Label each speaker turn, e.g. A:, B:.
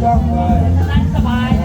A: Sabay.
B: Sabay.